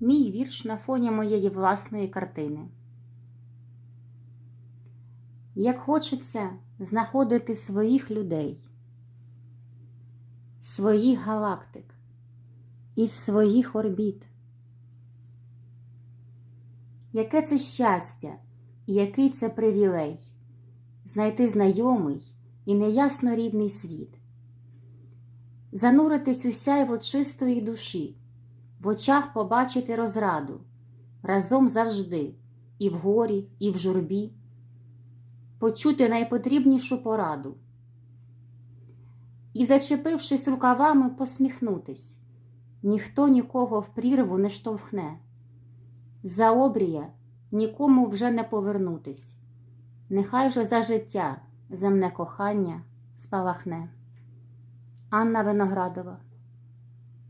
Мій вірш на фоні моєї власної картини. Як хочеться знаходити своїх людей, своїх галактик із своїх орбіт. Яке це щастя і який це привілей знайти знайомий і неясно рідний світ, зануритись у сяйво чистої душі, в очах побачити розраду разом завжди, і в горі, і в журбі, почути найпотрібнішу пораду. І, зачепившись рукавами, посміхнутись, ніхто нікого в прірву не штовхне. За обрія нікому вже не повернутись, нехай же за життя земне кохання спалахне. Анна Виноградова